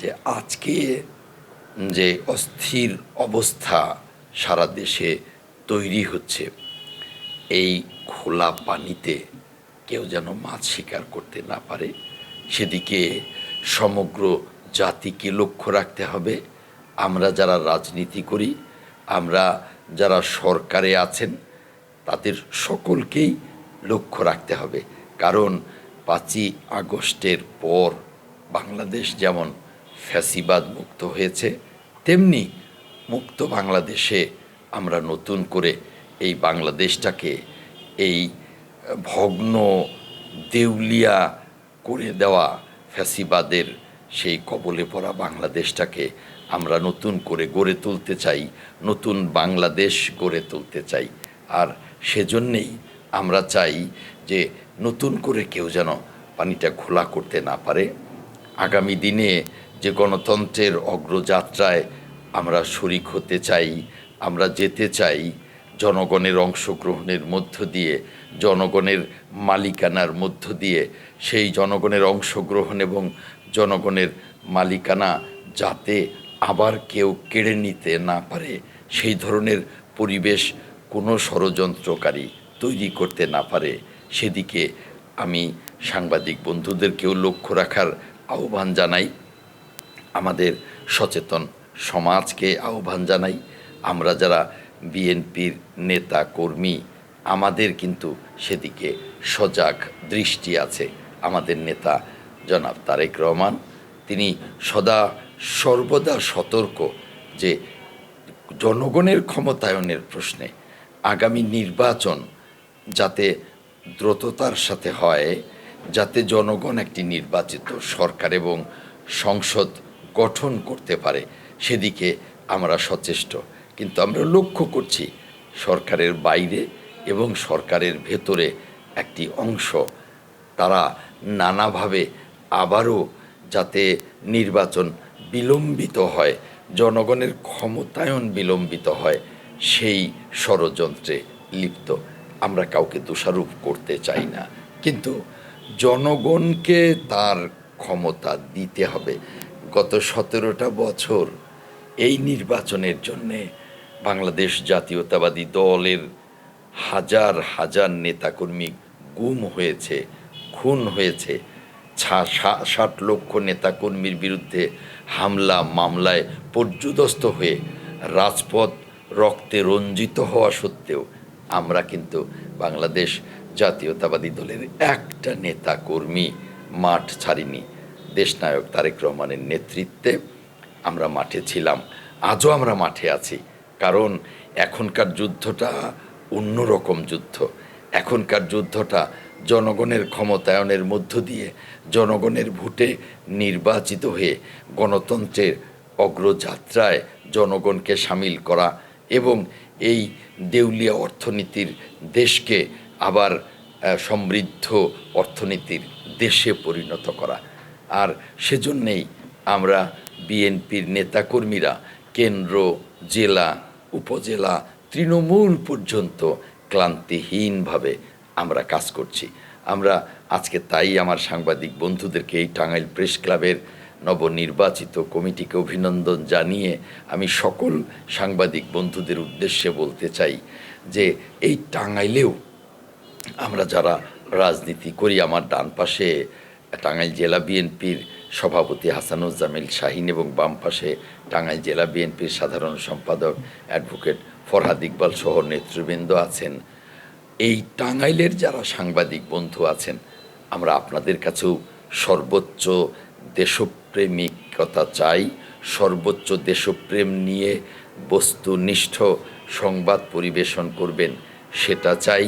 যে আজকে যে অস্থির অবস্থা সারা দেশে তৈরি হচ্ছে, এই খোলা পানিতে কেউ যেন মাছ শিকার করতে না পারে, সেদিকে সমগ্র জাতিকে লক্ষ্য রাখতে হবে। আমরা যারা রাজনীতি করি, আমরা যারা সরকারে আছেন, তাদের সকলকেই লক্ষ্য রাখতে হবে। কারণ পাঁচই আগস্টের পর বাংলাদেশ যেমন ফ্যাসিবাদ মুক্ত হয়েছে, তেমনি মুক্ত বাংলাদেশে আমরা নতুন করে এই বাংলাদেশটাকে এই ভগ্ন দেউলিয়া করে দেওয়া ফ্যাসিবাদের সেই কবলে পড়া বাংলাদেশটাকে আমরা নতুন করে গড়ে তুলতে চাই, নতুন বাংলাদেশ গড়ে তুলতে চাই। আর সেজন্যেই আমরা চাই যে নতুন করে কেউ যেন পানিটা খোলা করতে না পারে। আগামী দিনে যে গণতন্ত্রের অগ্রযাত্রায় আমরা শরিক হতে চাই, আমরা যেতে চাই, জনগণের অংশগ্রহণের মধ্য দিয়ে, জনগণের মালিকানার মধ্য দিয়ে, সেই জনগণের অংশগ্রহণ এবং জনগণের মালিকানা যাতে আবার কেউ কেড়ে নিতে না পারে, সেই ধরনের পরিবেশ কোনো ষড়যন্ত্রকারী তৈরি করতে না পারে। সেদিকে আমি সাংবাদিক বন্ধুদেরকেও লক্ষ্য রাখার আহ্বান জানাই। আমাদের সচেতন সমাজকে আহ্বান জানাই। আমরা যারা বিএনপির নেতা, কর্মী, আমাদের কিন্তু সেদিকে সজাগ দৃষ্টি আছে। আমাদের নেতা জনাব তারেক রহমান, তিনি সদা সর্বদা সতর্ক যে জনগণের ক্ষমতায়নের প্রশ্নে আগামী নির্বাচন যাতে দ্রুততার সাথে হয়, যাতে জনগণ একটি নির্বাচিত সরকার এবং সংসদ গঠন করতে পারে, সেদিকে আমরা সচেষ্ট। কিন্তু আমরা লক্ষ্য করছি, সরকারের বাইরে এবং সরকারের ভেতরে একটি অংশ, তারা নানাভাবে আবারও যাতে নির্বাচন বিলম্বিত হয়, জনগণের ক্ষমতায়ন বিলম্বিত হয়, সেই ষড়যন্ত্রে লিপ্ত। আমরা কাউকে দোষারোপ করতে চাই না। কিন্তু জনগণকে তার ক্ষমতা দিতে হবে। গত সতেরোটা বছর এই নির্বাচনের জন্যে বাংলাদেশ জাতীয়তাবাদী দলের হাজার হাজার নেতাকর্মী গুম হয়েছে, খুন হয়েছে। ষাট লক্ষ নেতাকর্মীর বিরুদ্ধে হামলা, মামলায় পর্যুদস্ত হয়ে রাজপথ রক্তে রঞ্জিত হওয়া সত্ত্বেও আমরা কিন্তু বাংলাদেশ জাতীয়তাবাদী দলের একটা নেতাকর্মী মাঠ ছাড়িনি। দেশনায়ক তারেক রহমানের নেতৃত্বে আমরা মাঠে ছিলাম। আজও আমরা মাঠে আছি, কারণ এখনকার যুদ্ধটা অন্যরকম যুদ্ধ। এখনকার যুদ্ধটা জনগণের ক্ষমতায়নের মধ্য দিয়ে জনগণের ভোটে নির্বাচিত হয়ে গণতন্ত্রের অগ্রযাত্রায় জনগণকে সামিল করা এবং এই দেউলিয়া অর্থনীতির দেশকে আবার সমৃদ্ধ অর্থনীতির দেশে পরিণত করা। আর সেজন্যেই আমরা বিএনপির নেতাকর্মীরা কেন্দ্র, জেলা, উপজেলা, তৃণমূল পর্যন্ত ক্লান্তিহীনভাবে আমরা কাজ করছি। আমরা আজকে তাই আমার সাংবাদিক বন্ধুদেরকে এই টাঙ্গাইল প্রেস ক্লাবের নবনির্বাচিত কমিটিকে অভিনন্দন জানিয়ে আমি সকল সাংবাদিক বন্ধুদের উদ্দেশ্যে বলতে চাই যে এই টাঙ্গাইলেও আমরা যারা রাজনীতি করি, আমার ডান পাশে টাঙ্গাইল জেলা বিএনপির সভাপতি হাসানুজ্জামিল শাহিন এবং বাম পাশে টাঙ্গাইল জেলা বিএনপির সাধারণ সম্পাদক অ্যাডভোকেট ফরহাদ ইকবাল সহ নেতৃবৃন্দ আছেন। এই টাঙ্গাইলের যারা সাংবাদিক বন্ধু আছেন, আমরা আপনাদের কাছেও সর্বোচ্চ দেশপ্রেমিকতা চাই, সর্বোচ্চ দেশপ্রেম নিয়ে বস্তুনিষ্ঠ সংবাদ পরিবেশন করবেন, সেটা চাই।